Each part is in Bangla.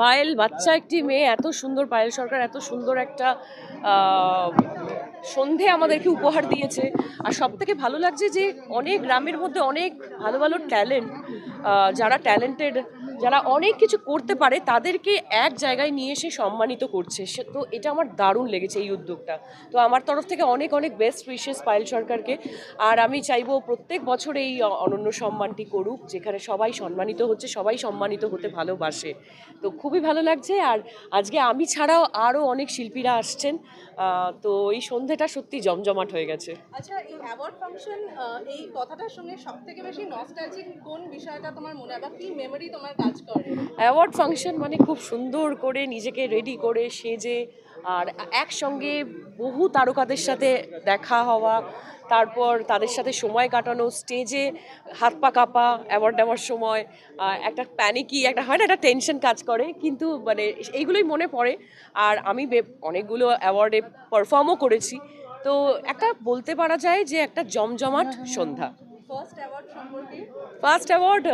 পায়েল বাচ্চা একটি মেয়ে, এত সুন্দর পায়েল সরকার, এত সুন্দর একটা সন্ধে আমাদেরকে উপহার দিয়েছে। আর সব থেকে ভালো লাগছে যে অনেক গ্রামের মধ্যে অনেক ভালো ভালো ট্যালেন্ট যারা ট্যালেন্টেড যারা অনেক কিছু করতে পারে, তাদেরকে এক জায়গায় নিয়ে এসে সম্মানিত করছে। তো এটা আমার দারুণ লেগেছে এই উদ্যোগটা। তো আমার তরফ থেকে অনেক অনেক বেস্ট উইশেস পায়েল সরকারকে। আর আমি চাইব প্রত্যেক বছর এই অনন্য সম্মানটি করুক, যেখানে সবাই সম্মানিত হচ্ছে, সবাই সম্মানিত হতে ভালোবাসে। তো খুবই ভালো লাগছে, আর আজকে আমি ছাড়াও আরও অনেক শিল্পীরা আসছেন। তো এই সন্ধেটা সত্যি জমজমাট হয়ে গেছে। আচ্ছা এই অ্যাওয়ার্ড ফাংশন এই কথাটার সঙ্গে সব থেকে বেশি নস্টালজিক কোন বিষয়টা তোমার মনে হয় বা কি মেমরি তোমার অ্যাওয়ার্ড ফাংশন মানে খুব সুন্দর করে নিজেকে রেডি করে সেজে আর একসঙ্গে বহু তারকাদের সাথে দেখা হওয়া, তারপর তাদের সাথে সময় কাটানো স্টেজে হাত পা কাঁপা অ্যাওয়ার্ড দেওয়ার সময় একটা প্যানিকি একটা হয় না, একটা টেনশন কাজ করে, কিন্তু মানে এইগুলোই মনে পড়ে। আর আমি অনেকগুলো অ্যাওয়ার্ডে পারফর্মও করেছি। তো একটা বলতে পারা যায় যে একটা জমজমাট সন্ধ্যা। ফার্স্ট অ্যাওয়ার্ড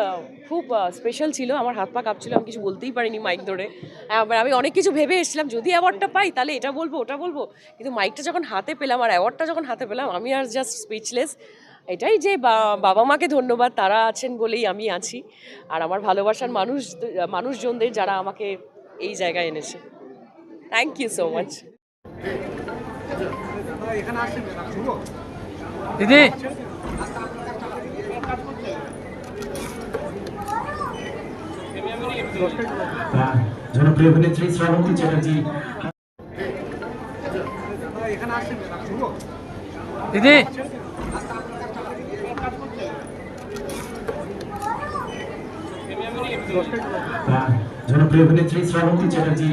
খুব স্পেশাল ছিল। আমার হাত পা কাঁপছিল আমি কিছু বলতেই পারিনি মাইক ধরে। আবার আমি অনেক কিছু ভেবে এসেছিলাম যদি অ্যাওয়ার্ডটা পাই তাহলে এটা বলব ওটা বলব। কিন্তু মাইকটা যখন হাতে পেলাম আর অ্যাওয়ার্ডটা যখন হাতে পেলাম আমি আর জাস্ট স্পিচলেস এটাই যে বা- বাবা মাকে ধন্যবাদ তারা আছেন বলেই আমি আছি। আর আমার ভালোবাসার মানুষ মানুষজনদের যারা আমাকে এই জায়গায় এনেছে। থ্যাংক ইউ সো মাচ দিদি! জনপ্রিয় অভিনেত্রী শ্রাবন্তী চ্যাটার্জি। দিদি। জনপ্রিয় অভিনেত্রী শ্রাবন্তী চ্যাটার্জি।